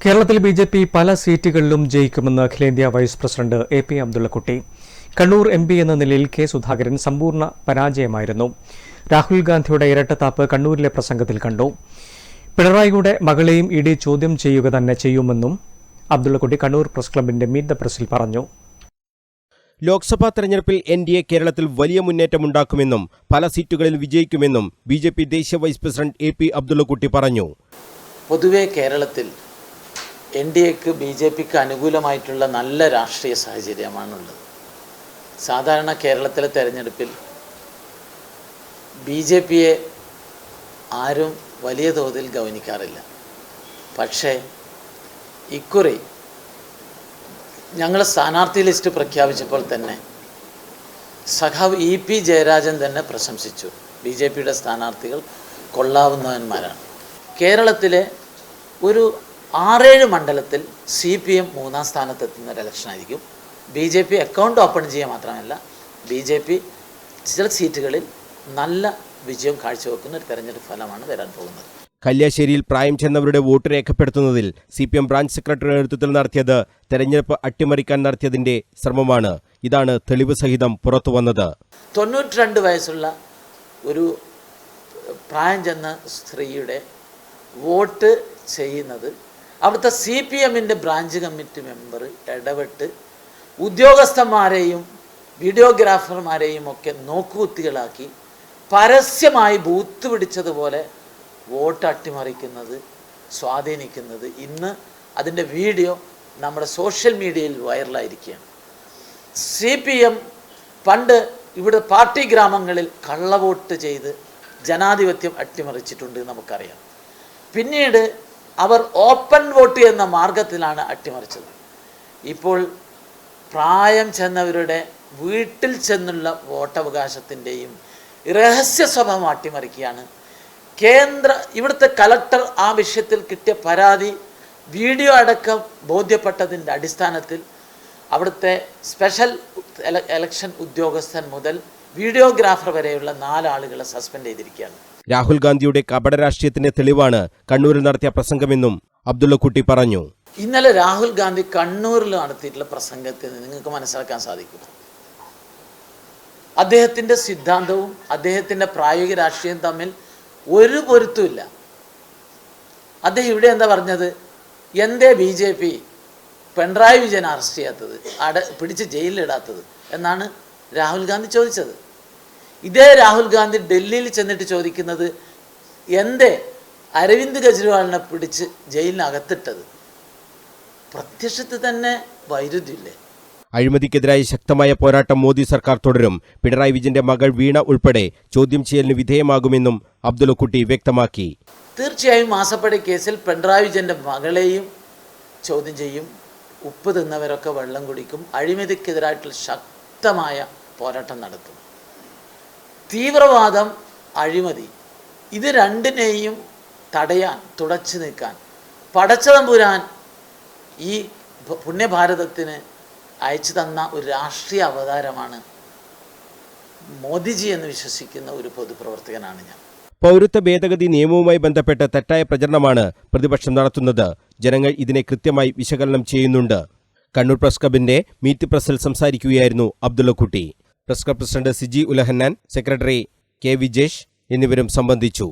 കേരളത്തിൽ B J P പല സീറ്റുകളിലും ജയിക്കുമെന്ന് അഖിലേന്ത്യാ vice president A P Abdullakutty. Kannur M P എന്ന നിലയിൽ കെ സുധാകരൻ സമ്പൂർണ പരാജയമായിരുന്നു. രാഹുൽ ഗാന്ധിയുടെ ഇരട്ടത്താപ്പ് കണ്ണൂരിലെ പ്രസംഗത്തിൽ കണ്ടു. പിണറായിയുടെ മകളെയും ഇ ഡി ചോദ്യം ചെയ്യുക തന്നെ ചെയ്യുമെന്നും അബ്ദുള്ളക്കുട്ടി കണ്ണൂർ പ്രസ് ക്ലബിന്റെ മീറ്റ് ദ പ്രസിൽ പറഞ്ഞു. ലോക്സഭാ തെരഞ്ഞെടുപ്പിൽ എൻ ഡി എ കേരളത്തിൽ വലിയ മുന്നേറ്റമുണ്ടാക്കുമെന്നും പല സീറ്റുകളിൽ വിജയിക്കുമെന്നും ബി ജെ പി ദേശീയ vice president A P Abdullakutty പറഞ്ഞു. പൊതുവെ കേരളത്തിൽ എൻ ഡി എക്ക് ബി ജെ പിക്ക് അനുകൂലമായിട്ടുള്ള നല്ല രാഷ്ട്രീയ സാഹചര്യമാണുള്ളത്. സാധാരണ കേരളത്തിലെ തെരഞ്ഞെടുപ്പിൽ ബി ജെ പിയെ ആരും വലിയ തോതിൽ ഗൗനിക്കാറില്ല. പക്ഷേ ഇക്കുറി ഞങ്ങൾ സ്ഥാനാർത്ഥി ലിസ്റ്റ് പ്രഖ്യാപിച്ചപ്പോൾ തന്നെ സഖാവ് ഇ പി ജയരാജൻ തന്നെ പ്രശംസിച്ചു. ബി ജെ പിയുടെ സ്ഥാനാർത്ഥികൾ കൊള്ളാവുന്നവന്മാരാണ്. കേരളത്തിലെ ഒരു ആറേഴ് മണ്ഡലത്തിൽ സി പി എം മൂന്നാം സ്ഥാനത്തെത്തുന്ന ഒരു ഇലക്ഷനായിരിക്കും B J P account open ചെയ്യുക മാത്രമല്ല ബി ജെ പി ചില സീറ്റുകളിൽ നല്ല വിജയം കാഴ്ചവെക്കുന്ന ഒരു തെരഞ്ഞെടുപ്പ് ഫലമാണ് വരാൻ പോകുന്നത്. കല്യാശ്ശേരിയിൽ പ്രായം ചെന്നവരുടെ വോട്ട് രേഖപ്പെടുത്തുന്നതിൽ സി പി എം ബ്രാഞ്ച് സെക്രട്ടറിയുടെ നേതൃത്വത്തിൽ നടത്തിയത് തെരഞ്ഞെടുപ്പ് അട്ടിമറിക്കാൻ നടത്തിയതിന്റെ ശ്രമമാണ്. ഇതാണ് തെളിവ് സഹിതം പുറത്തു വന്നത്. രണ്ട് വയസ്സുള്ള ഒരു പ്രായം ചെന്ന സ്ത്രീയുടെ വോട്ട് ചെയ്യുന്നത് അവിടുത്തെ സി പി എമ്മിന്റെ ബ്രാഞ്ച് കമ്മിറ്റി മെമ്പർ ഇടപെട്ട് ഉദ്യോഗസ്ഥന്മാരെയും വീഡിയോഗ്രാഫർമാരെയും ഒക്കെ നോക്കുകുത്തികളാക്കി പരസ്യമായി ബൂത്ത് പിടിച്ചതുപോലെ വോട്ട് അട്ടിമറിക്കുന്നത് സ്വാധീനിക്കുന്നത്. ഇന്ന് അതിന്റെ വീഡിയോ നമ്മുടെ സോഷ്യൽ മീഡിയയിൽ വൈറലായിരിക്കുകയാണ് സി പി എം പണ്ട് ഇവിടെ പാർട്ടി ഗ്രാമങ്ങളിൽ കള്ളവോട്ട് ചെയ്ത് ജനാധിപത്യം അട്ടിമറിച്ചിട്ടുണ്ട് നമുക്കറിയാം. പിന്നീട് അവർ ഓപ്പൺ വോട്ട് എന്ന മാർഗത്തിലാണ് അട്ടിമറിച്ചത്. ഇപ്പോൾ പ്രായം ചെന്നവരുടെ വീട്ടിൽ ചെന്നുള്ള വോട്ടവകാശത്തിന്റെയും രഹസ്യ സ്വഭാവം അട്ടിമറിക്കുകയാണ്. കേന്ദ്ര ഇവിടുത്തെ കലക്ടർ ആ വിഷയത്തിൽ കിട്ടിയ പരാതി വീഡിയോ അടക്കം ബോധ്യപ്പെട്ടതിന്റെ അടിസ്ഥാനത്തിൽ അവിടുത്തെ സ്പെഷ്യൽ എലക്ഷൻ ഉദ്യോഗസ്ഥൻ മുതൽ വീഡിയോഗ്രാഫർ വരെയുള്ള നാലാളുകളെ സസ്പെൻഡ് ചെയ്തിരിക്കുകയാണ്. രാഹുൽ ഗാന്ധിയുടെ കപട രാഷ്ട്രീയത്തിന്റെ തെളിവാണ് കണ്ണൂരിൽ നടത്തിയ പ്രസംഗമെന്നും അബ്ദുള്ളക്കുട്ടി പറഞ്ഞു. ഇന്നലെ രാഹുൽ ഗാന്ധി കണ്ണൂരിൽ നടത്തിയിട്ടുള്ള പ്രസംഗത്തിൽ നിങ്ങൾക്ക് മനസ്സിലാക്കാൻ സാധിക്കും. അദ്ദേഹത്തിന്റെ സിദ്ധാന്തവും അദ്ദേഹത്തിന്റെ പ്രായോഗിക രാഷ്ട്രീയം തമ്മിൽ ഒരു പൊരുത്തുമില്ല അദ്ദേഹം ഇവിടെ എന്താ പറഞ്ഞത്? എന്തേ B J P Pinarayi Vijayan arrest ചെയ്യാത്തത് അട പിടിച്ച് ജയിലിലിടാത്തത് എന്നാണ് രാഹുൽ ഗാന്ധി ചോദിച്ചത്. ഇതേ രാഹുൽ ഗാന്ധി ഡൽഹിയിൽ ചെന്നിട്ട് ചോദിക്കുന്നത് എന്റെ അരവിന്ദ് കെജ്രിവാളിനെ പിടിച്ച് ജയിലിനകത്തിട്ടത്? പ്രത്യക്ഷത്തിൽ തന്നെ വൈരുദ്ധ്യമില്ലേ? അഴിമതിക്കെതിരായ ശക്തമായ പോരാട്ടം മോദി സർക്കാർ തുടരും. പിണറായി വിജയന്റെ മകൾ വീണ ഉൾപ്പെടെ ചോദ്യം ചെയ്യലിന് വിധേയമാകുമെന്നും അബ്ദുള്ളക്കുട്ടി വ്യക്തമാക്കി. തീർച്ചയായും മാസപ്പടി കേസിൽ പിണറായി വിജയന്റെ മകളെയും ചോദ്യം ചെയ്യും. ഉപ്പ് തിന്നവരൊക്കെ വെള്ളം കുടിക്കും. അഴിമതിക്കെതിരായിട്ടുള്ള ശക്തമായ പോരാട്ടം നടത്തും. തീവ്രവാദം അഴിമതി. ഇത് രണ്ടിനെയും തടയാൻ തുടച്ചു നിൽക്കാൻ പടച്ചതമ്പുരാൻ ഈ പുണ്യഭാരതത്തിന് അയച്ചു തന്ന ഒരു രാഷ്ട്രീയ അവതാരമാണ് മോദിജി എന്ന് വിശ്വസിക്കുന്ന ഒരു പൊതുപ്രവർത്തകനാണ് ഞാൻ. പൗരത്വ ഭേദഗതി നിയമവുമായി ബന്ധപ്പെട്ട് തെറ്റായ പ്രചരണമാണ് പ്രതിപക്ഷം നടത്തുന്നത്. ജനങ്ങൾ ഇതിനെ കൃത്യമായി വിശകലനം ചെയ്യുന്നുണ്ട്. കണ്ണൂർ പ്രസ് ക്ലബിന്റെ മീറ്റ് പ്രസിൽ സംസാരിക്കുകയായിരുന്നു Abdullakutty. Press club president Siji Ulahannan secretary K Vijesh എന്നിവരും സംബന്ധിച്ചു.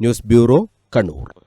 News bureau Kannur.